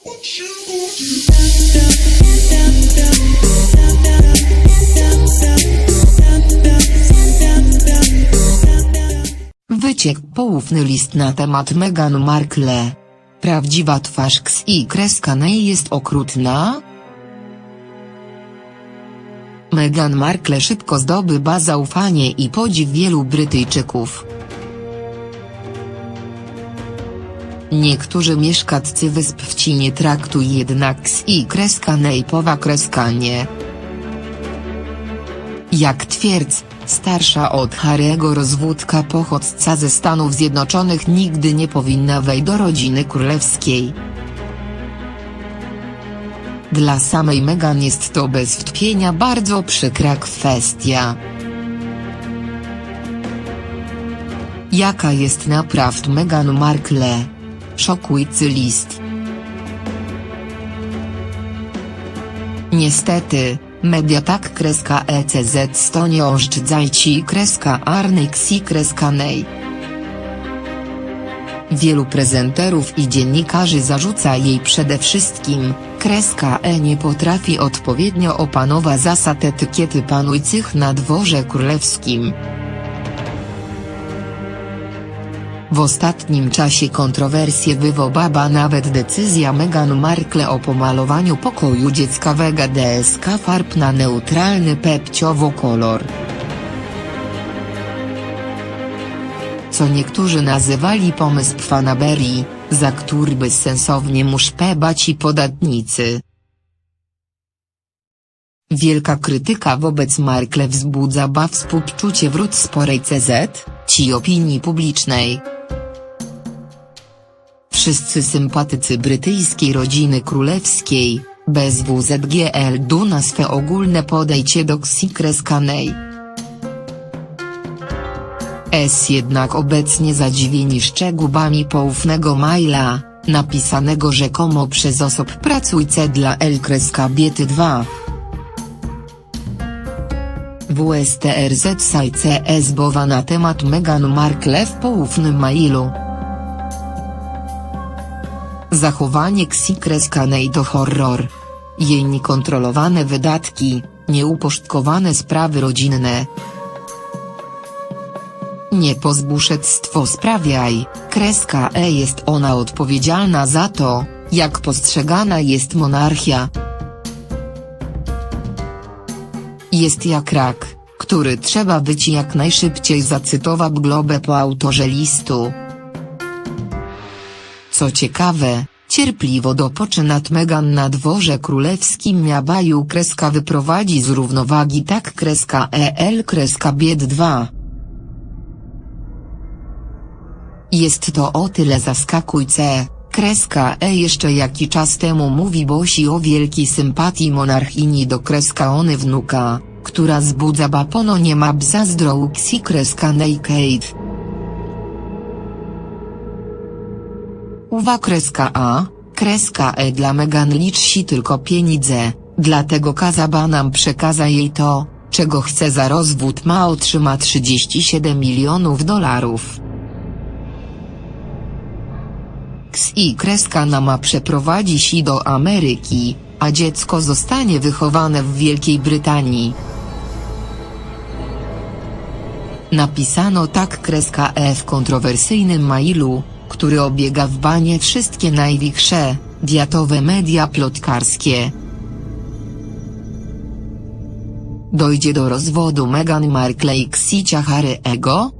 Wyciek poufny list na temat Meghan Markle. Prawdziwa twarz X i kreska jest okrutna? Meghan Markle szybko zdobywa zaufanie i podziw wielu Brytyjczyków. Niektórzy mieszkańcy wysp w Cinie traktują jednak X i kreska Ney powa kreska nie. Jak twierdz, starsza od Harry'ego rozwódka pochodźca ze Stanów Zjednoczonych nigdy nie powinna wejść do rodziny królewskiej. Dla samej Meghan jest to bez wątpienia bardzo przykra kwestia. Jaka jest naprawdę Meghan Markle? Szokujący list. Niestety, media tak kreska ECZ stonie oszczędzajci kreska Arnyx kreska Nej. Wielu prezenterów i dziennikarzy zarzuca jej przede wszystkim, kreska E nie potrafi odpowiednio opanować zasad etykiety panujących na dworze królewskim. W ostatnim czasie kontrowersje wywołała nawet decyzja Meghan Markle o pomalowaniu pokoju dziecka DSK farb na neutralny pepciowo kolor. Co niektórzy nazywali pomysł fanaberii, za który bezsensownie muszą bać i podatnicy. Wielka krytyka wobec Markle wzbudza ba współczucie wrót sporej CZ, ci opinii publicznej. Wszyscy sympatycy brytyjskiej rodziny królewskiej, bez WZGL du na swe ogólne podejście do Xikreskanej. S jednak obecnie zadziwieni szczegółami poufnego maila, napisanego rzekomo przez osób pracujące dla L-Biety 2. WSTRZ CS Bowa na temat Meghan Markle w poufnym mailu. Zachowanie Xikreskanej to horror. Jej niekontrolowane wydatki, nieuporządkowane sprawy rodzinne. Niepozbuszectwo sprawiaj, kreska E jest ona odpowiedzialna za to, jak postrzegana jest monarchia. Jest jak rak, który trzeba być jak najszybciej zacytował Globe po autorze listu. Co ciekawe, cierpliwo dopoczy nad Meghan na dworze królewskim Miabaju kreska wyprowadzi z równowagi tak kreska EL kreska bied 2. Jest to o tyle zaskakujące, kreska E jeszcze jaki czas temu mówi Bosi o wielkiej sympatii monarchini do kreska ony wnuka, która zbudza bapono nie ma bzazdrołksi kreska Naked. Uwa kreska A, kreska E dla Megan liczy tylko pieniądze, dlatego kazaba nam przekaza jej to, czego chce za rozwód ma otrzyma 37 milionów dolarów. Xi kreska na ma przeprowadzi się do Ameryki, a dziecko zostanie wychowane w Wielkiej Brytanii. Napisano tak kreska E w kontrowersyjnym mailu, który obiega w banie wszystkie największe, diatowe media plotkarskie. Dojdzie do rozwodu Meghan Markle i Ksicia Harry'ego?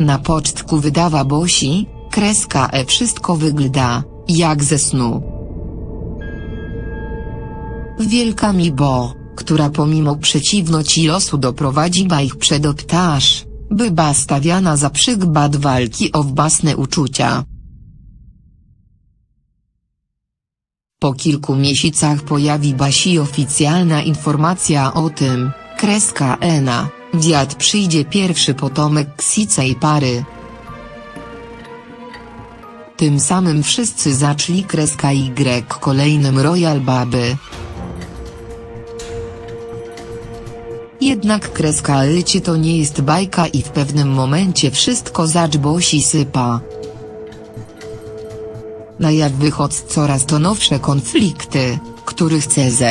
Na pocztku wydawa Bosi, kreska E wszystko wygląda, jak ze snu. Wielka mi Bo, która pomimo przeciwności losu doprowadziła ich przed optaż, była stawiana za przykład walki o własne uczucia. Po kilku miesiącach pojawi się oficjalna informacja o tym, kreska Ena, dziad przyjdzie pierwszy potomek ksicej pary. Tym samym wszyscy zaczęli kreska Y kolejnym Royal Baby. Jednak kreska Lycie to nie jest bajka i w pewnym momencie wszystko zaczbosi sypa. Na jaw wychodzą coraz to nowsze konflikty, których CZ,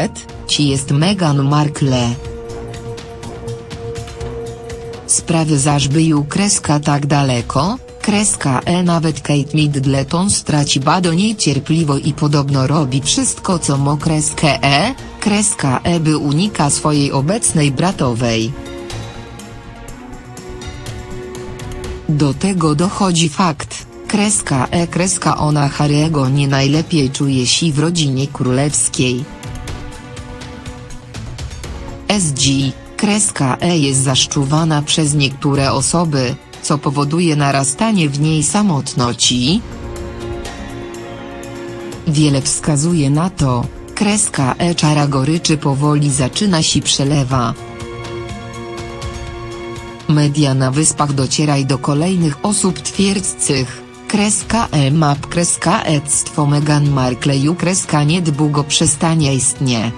ci jest Meghan Markle. Sprawy zaś byją kreska tak daleko, kreska E nawet Kate Middleton straci ba do niej cierpliwo i podobno robi wszystko co mo kreskę E, kreska E by unika swojej obecnej bratowej. Do tego dochodzi fakt, kreska E kreska ona Harry'ego nie najlepiej czuje się w rodzinie królewskiej. SG, kreska E jest zaszczuwana przez niektóre osoby, co powoduje narastanie w niej samotności. Wiele wskazuje na to, kreska E czara goryczy powoli zaczyna się przelewa. Media na wyspach docieraj do kolejnych osób twierdzcych, kreska E map kreska ectwo Meghan Markle'u kreska niedługo przestanie istnie.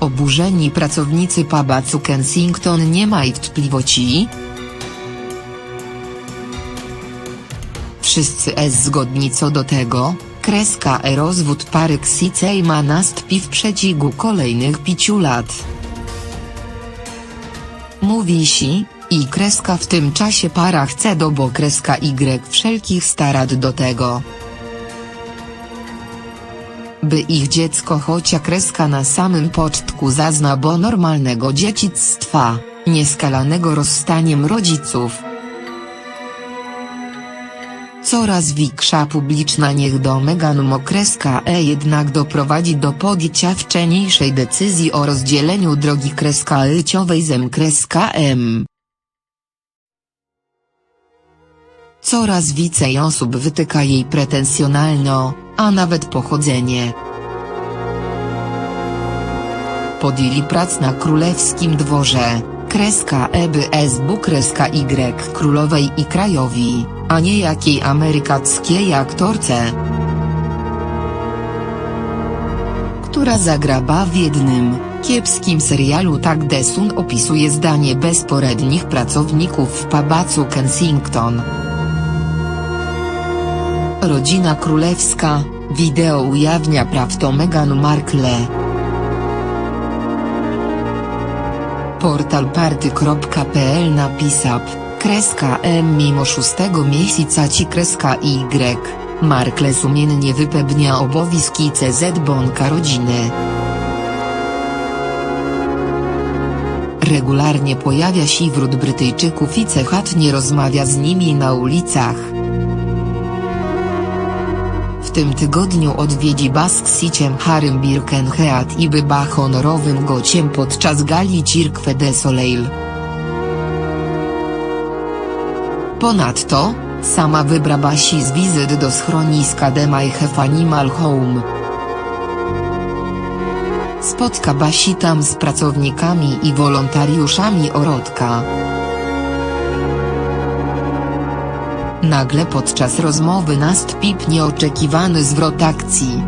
Oburzeni pracownicy pałacu Kensington nie mają wątpliwości. Wszyscy jest zgodni co do tego, kreska e rozwód pary Xicej ma nastąpi w przeciągu kolejnych pięciu lat. Mówi si, i kreska w tym czasie para chce do bo kreska Y wszelkich starat do tego by ich dziecko chocia kreska na samym początku zazna bo normalnego dziedzictwa, nieskalanego rozstaniem rodziców. Coraz większa publiczna niech do Meghan Mokreska E jednak doprowadzi do podjęcia wcześniejszej decyzji o rozdzieleniu drogi kreska Lyciowej zem kreska M. Coraz więcej osób wytyka jej pretensjonalno, a nawet pochodzenie. Podjęli prac na królewskim dworze, kreska EBY SB kreska Y królowej i krajowi, a nie jakiej amerykackiej aktorce. Która zagraba w jednym, kiepskim serialu tak Desun opisuje zdanie bezporednich pracowników w pałacu Kensington. Rodzina królewska, wideo ujawnia prawdę Meghan Markle. Portal party.pl napisał, kreska M mimo szóstego miesiąca ci kreska Y. Markle sumiennie wypełnia obowiązki CZ Bonka rodziny. Regularnie pojawia się wśród Brytyjczyków i cechatnie rozmawia z nimi na ulicach. W tym tygodniu odwiedzi Basksiciem Harrym Birkenhead i bywa honorowym gociem podczas gali Cirque du Soleil. Ponadto, sama wybrała się z wizyt do schroniska The My Have Animal Home. Spotka się tam z pracownikami i wolontariuszami orodka. Nagle podczas rozmowy nastąpił nieoczekiwany zwrot akcji.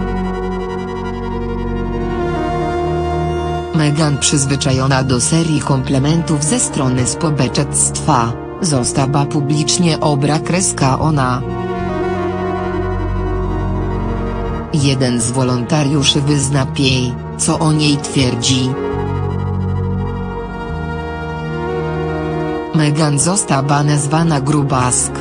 Meghan przyzwyczajona do serii komplementów ze strony społeczeństwa, została publicznie obra kreska ona. Jeden z wolontariuszy wyzna jej, co o niej twierdzi. Meghan została nazwana grubask.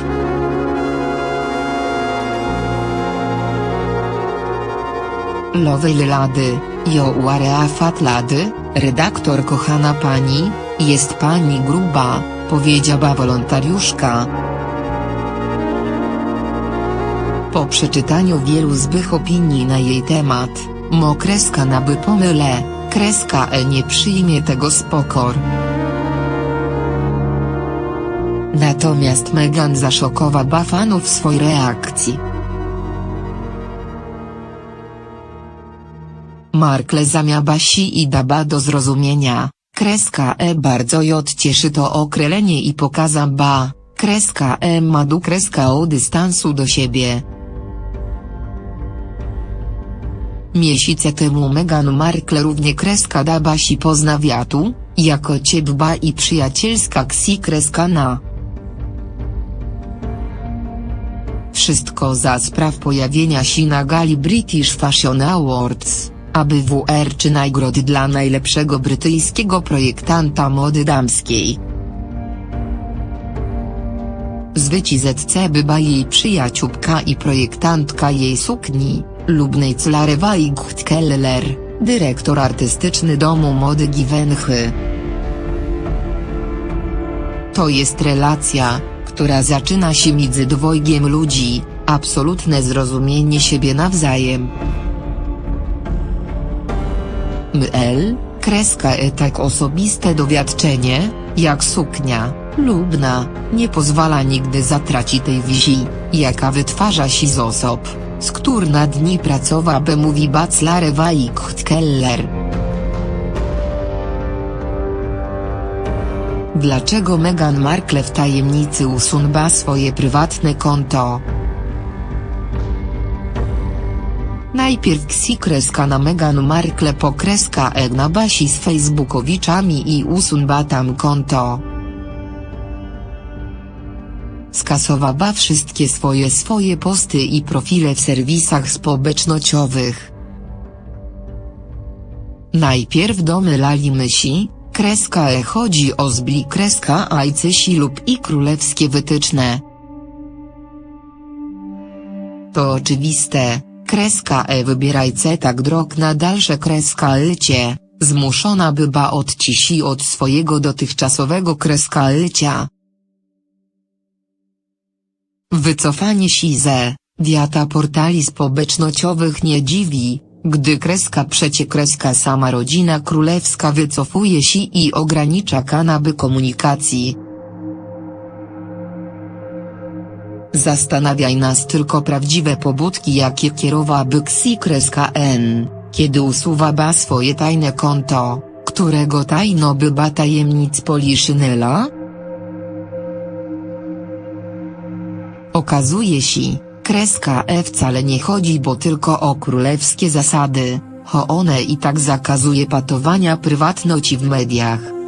Lowej Lady, Jołarea Fatlady, redaktor kochana pani, jest pani gruba, powiedziała wolontariuszka. Po przeczytaniu wielu złych opinii na jej temat, mo kreska naby pomylę, kreska E nie przyjmie tego spokor. Natomiast Meghan zaszokowała fanów swojej reakcji. Markle zamiaba si i daba do zrozumienia, kreska E bardzo j cieszy to okrelenie i pokaza ba, kreska E ma du kreska o dystansu do siebie. Miesiące temu Meghan Markle równie kreska daba si poznawiatu, jako ciebba i przyjacielska ksi kreska na. wszystko za spraw pojawienia się na gali British Fashion Awards, ABWR czy nagrody dla najlepszego brytyjskiego projektanta mody damskiej. Zwyci ZC była jej przyjaciółka i projektantka jej sukni, Lubnej Clarewa i Keller, dyrektor artystyczny domu mody Givenchy. To jest relacja, która zaczyna się między dwojgiem ludzi, absolutne zrozumienie siebie nawzajem. ML, kreska e tak osobiste dowiadczenie, jak suknia, lubna, nie pozwala nigdy zatracić tej wizji, jaka wytwarza się z osób, z któr na dni pracowa by mówi Baclarewa i Keller. Dlaczego Meghan Markle w tajemnicy usunęła swoje prywatne konto? Najpierw ksi kreska na Meghan Markle po kreska Egna Basi z Facebookowiczami i usunęła tam konto. Skasowała wszystkie swoje swoje posty i profile w serwisach społecznościowych. Najpierw domylali myśli, kreska e chodzi o zbli kreska ajcysi lub i królewskie wytyczne. To oczywiste, kreska e wybierajce tak drog na dalsze kreska lycie, zmuszona była odcisi od swojego dotychczasowego kreska lycia. Wycofanie się ze, wiata portali społecznościowych nie dziwi, gdy kreska przecie kreska sama rodzina królewska wycofuje się i ogranicza kanaby komunikacji. Zastanawiaj nas tylko prawdziwe pobudki jakie kierowałaby ksi kreska n, kiedy usuwała swoje tajne konto, którego tajno była tajemnic Poliszynela? Okazuje się, kreska E wcale nie chodzi bo tylko o królewskie zasady, ho one i tak zakazuje patowania prywatności w mediach.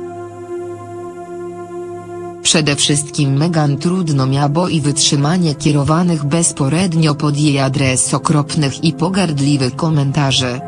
Przede wszystkim Meghan trudno miało i wytrzymanie kierowanych bezporednio pod jej adres okropnych i pogardliwych komentarzy.